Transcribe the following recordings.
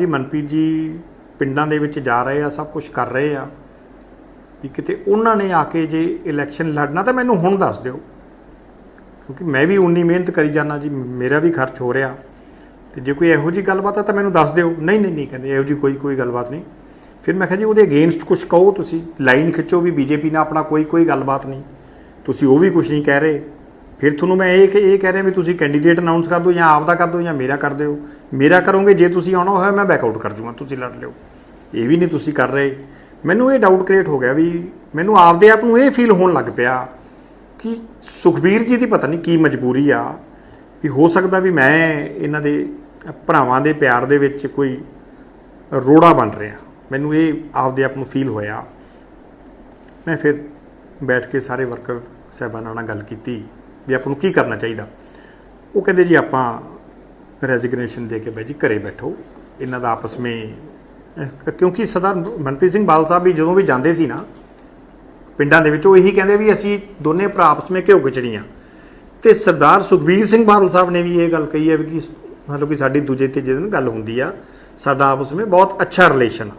ਜੀ, ਮਨਪ੍ਰੀਤ ਜੀ, ਪਿੰਡਾਂ ਦੇ ਵਿੱਚ ਜਾ ਰਹੇ ਆ, ਸਭ ਕੁਝ ਕਰ ਰਹੇ ਆ। ਵੀ ਕਿਤੇ ਉਹਨਾਂ ਨੇ ਆ ਕੇ ਜੇ ਇਲੈਕਸ਼ਨ ਲੜਨਾ ਤਾਂ ਮੈਨੂੰ ਹੁਣ ਦੱਸ ਦਿਓ। ਕਿਉਂਕਿ ਮੈਂ ਵੀ ਉਨੀ ਮਿਹਨਤ ਕਰੀ ਜਾਣਾ ਜੀ ਮੇਰਾ ਵੀ ਖਰਚ ਹੋ ਰਿਹਾ। ਤੇ ਜੇ ਕੋਈ ਇਹੋ ਜੀ ਗੱਲਬਾਤ ਆ ਤਾਂ ਮੈਨੂੰ ਦੱਸ ਦਿਓ। ਨਹੀਂ ਨਹੀਂ ਨਹੀਂ, ਕਹਿੰਦੇ ਇਹੋ ਜੀ ਕੋਈ ਕੋਈ ਗੱਲਬਾਤ ਨਹੀਂ। ਫਿਰ ਮੈਂ ਕਿਹਾ ਜੀ, ਉਹਦੇ ਅਗੇਂਸਟ ਕੁਝ ਕਹੋ ਤੁਸੀਂ। ਲਾਈਨ ਖਿੱਚੋ ਵੀ ਬੀਜੇਪੀ ਨਾਲ ਆਪਣਾ ਕੋਈ ਕੋਈ ਗੱਲਬਾਤ ਨਹੀਂ। ਤੁਸੀਂ ਉਹ ਵੀ ਕੁਝ ਨਹੀਂ ਕਹਿ ਰਹੇ। ਫਿਰ ਤੁਹਾਨੂੰ ਮੈਂ ਇਹ ਇਹ ਕਹਿ ਰਿਹਾ ਵੀ ਤੁਸੀਂ ਕੈਂਡੀਡੇਟ ਅਨਾਉਂਸ ਕਰ ਦਿਓ ਜਾਂ ਆਪ ਦਾ ਕਰ ਦਿਓ ਜਾਂ ਮੇਰਾ ਕਰ ਦਿਓ। ਮੇਰਾ ਕਰੋਗੇ, ਜੇ ਤੁਸੀਂ ਆਉਣਾ ਹੋਇਆ ਮੈਂ ਬੈਕ ਆਊਟ ਕਰ ਜੂਗਾ ਤੁਸੀਂ ਲੜ ਲਿਓ। ਇਹ ਵੀ ਨਹੀਂ ਤੁਸੀਂ ਕਰ ਰਹੇ। ਮੈਨੂੰ ਇਹ ਡਾਊਟ ਕ੍ਰੀਏਟ ਹੋ ਗਿਆ ਵੀ ਮੈਨੂੰ ਆਪਦੇ ਆਪ ਨੂੰ ਇਹ ਫੀਲ ਹੋਣ ਲੱਗ ਪਿਆ ਕਿ ਸੁਖਬੀਰ ਜੀ ਦੀ ਪਤਾ ਨਹੀਂ ਕੀ ਮਜਬੂਰੀ ਆ, ਵੀ ਹੋ ਸਕਦਾ ਵੀ ਮੈਂ ਇਹਨਾਂ ਦੇ ਭਰਾਵਾਂ ਦੇ ਪਿਆਰ ਦੇ ਵਿੱਚ ਕੋਈ ਰੋੜਾ ਬਣ ਰਿਹਾ। ਮੈਨੂੰ ਇਹ ਆਪਦੇ ਆਪ ਨੂੰ ਫੀਲ ਹੋਇਆ। ਮੈਂ ਫਿਰ ਬੈਠ ਕੇ ਸਾਰੇ ਵਰਕਰ ਸਾਹਿਬਾਨਾਂ ਨਾਲ ਗੱਲ ਕੀਤੀ। ਵੀ ਆਪਾਂ ਨੂੰ ਕੀ ਕਰਨਾ ਚਾਹੀਦਾ? ਉਹ ਕਹਿੰਦੇ ਜੀ ਆਪਾਂ ਰੈਜ਼ਿਗਨੇਸ਼ਨ ਦੇ ਕੇ ਬਾਈ ਜੀ, ਘਰੇ ਬੈਠੋ। ਇਹਨਾਂ ਦਾ ਆਪਸ ਵਿੱਚ ਕਿਉਂਕਿ ਸਰਦਾਰ ਮਨਪ੍ਰੀਤ ਸਿੰਘ ਬਾਲ ਸਾਹਿਬ ਵੀ ਜਦੋਂ ਵੀ ਜਾਂਦੇ ਸੀ ਨਾ, ਪਿੰਡਾਂ ਦੇ ਵਿੱਚ ਉਹ ਇਹੀ ਕਹਿੰਦੇ ਵੀ ਅਸੀਂ ਦੋਨੇ ਭਰਾ ਆਪਸ ਵਿੱਚ ਘਿਓ ਖਿਚੜੀਆਂ। ਤੇ ਸਰਦਾਰ ਸੁਖਬੀਰ ਸਿੰਘ ਬਾਦਲ ਸਾਹਿਬ ਨੇ ਵੀ ਇਹ ਗੱਲ ਕਹੀ ਹੈ ਵੀ ਕਿ ਮਤਲਬ ਕਿ ਸਾਡੀ ਦੂਜੇ ਤੀਜੇ ਦਿਨ ਗੱਲ ਹੁੰਦੀ ਆ। ਸਾਡਾ ਆਪਸ ਵਿੱਚ ਬਹੁਤ ਅੱਛਾ ਰਿਲੇਸ਼ਨ ਆ।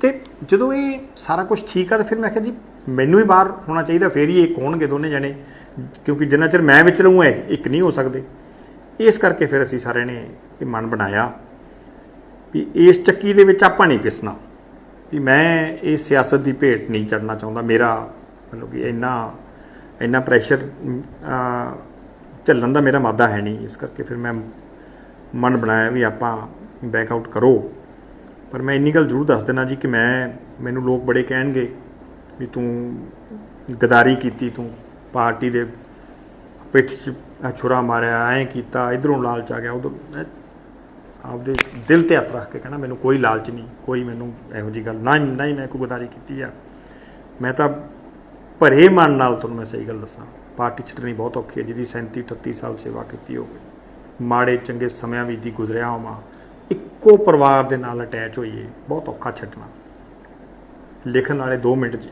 ਤੇ ਜਦੋਂ ਇਹ ਸਾਰਾ ਕੁਝ ਠੀਕ ਆ, ਤਾਂ ਫਿਰ ਮੈਂ ਕਿਹਾ ਜੀ ਮੈਨੂੰ ਹੀ ਬਾਹਰ ਹੋਣਾ ਚਾਹੀਦਾ, ਫੇਰ ਹੀ ਇਹ ਹੋਣਗੇ ਦੋਨੇ ਜਣੇ, ਕਿਉਂਕਿ ਜਿੰਨਾ ਚਿਰ ਮੈਂ ਵਿੱਚ ਰਹੂੰ, ਇਹ ਇੱਕ ਨਹੀਂ ਹੋ ਸਕਦੇ। ਇਸ ਕਰਕੇ ਫਿਰ ਅਸੀਂ ਸਾਰਿਆਂ ਨੇ ਇਹ ਮਨ ਬਣਾਇਆ ਵੀ ਇਸ ਚੱਕੀ ਦੇ ਵਿੱਚ ਆਪਾਂ ਨਹੀਂ ਪਿਸਣਾ, ਵੀ ਮੈਂ ਇਹ ਸਿਆਸਤ ਦੀ ਭੇਟ ਨਹੀਂ ਚੜਨਾ ਚਾਹੁੰਦਾ। ਮੇਰਾ ਮਤਲਬ ਕਿ ਇੰਨਾ ਇੰਨਾ ਪ੍ਰੈਸ਼ਰ ਝੱਲਣ ਦਾ ਮੇਰਾ ਮਾਦਾ ਹੈ ਨਹੀਂ। ਇਸ ਕਰਕੇ ਫਿਰ ਮੈਂ ਮਨ ਬਣਾਇਆ ਵੀ ਆਪਾਂ ਬੈਕ ਆਊਟ ਕਰੋ। ਪਰ ਮੈਂ ਇੰਨੀ ਗੱਲ ਜ਼ਰੂਰ ਦੱਸ ਦੇਣਾ ਜੀ ਕਿ ਮੈਂ, ਮੈਨੂੰ ਲੋਕ ਬੜੇ ਕਹਿਣਗੇ ਵੀ ਤੂੰ ਗਦਾਰੀ ਕੀਤੀ, ਤੂੰ ਪਾਰਟੀ ਦੇ ਪਿੱਠ 'ਚ ਛੁਰਾ ਮਾਰਿਆ, ਐਂ ਕੀਤਾ, ਇਧਰੋਂ ਲਾਲਚ ਆ ਗਿਆ ਉਦੋਂ ਆਪਦੇ ਦਿਲ ਤੇ ਹੱਥ ਰੱਖ ਕੇ ਕਹਿਣਾ, ਮੈਨੂੰ ਕੋਈ ਲਾਲਚ ਨਹੀਂ, ਕੋਈ ਮੈਨੂੰ ਇਹੋ ਜੀ ਗੱਲ, ਨਾ ਹੀ- ਨਾ ਹੀ ਮੈਂ ਕੋਈ ਗਦਾਰੀ ਕੀਤੀ ਆ। ਮੈਂ ਤਾਂ ਭਰੇ ਮਨ ਨਾਲ ਤੁਹਾਨੂੰ ਮੈਂ ਸਹੀ ਗੱਲ ਦੱਸਾਂ, ਪਾਰਟੀ ਛੱਡਣੀ ਬਹੁਤ ਔਖੀ ਹੈ, ਜਿਹਦੀ 37 38 ਸਾਲ ਸੇਵਾ ਕੀਤੀ ਹੋਵੇ, ਮਾੜੇ, ਚੰਗੇ ਸਮਿਆਂ ਵਿੱਚ ਦੀ ਗੁਜ਼ਰਿਆ ਹੋਵਾਂ, ਇੱਕੋ ਪਰਿਵਾਰ ਦੇ ਨਾਲ ਅਟੈਚ ਹੋਈਏ, ਬਹੁਤ ਔਖਾ ਛੱਡਣਾ। ਲਿਖਣ ਵਾਲੇ 2 ਮਿੰਟ 'ਚ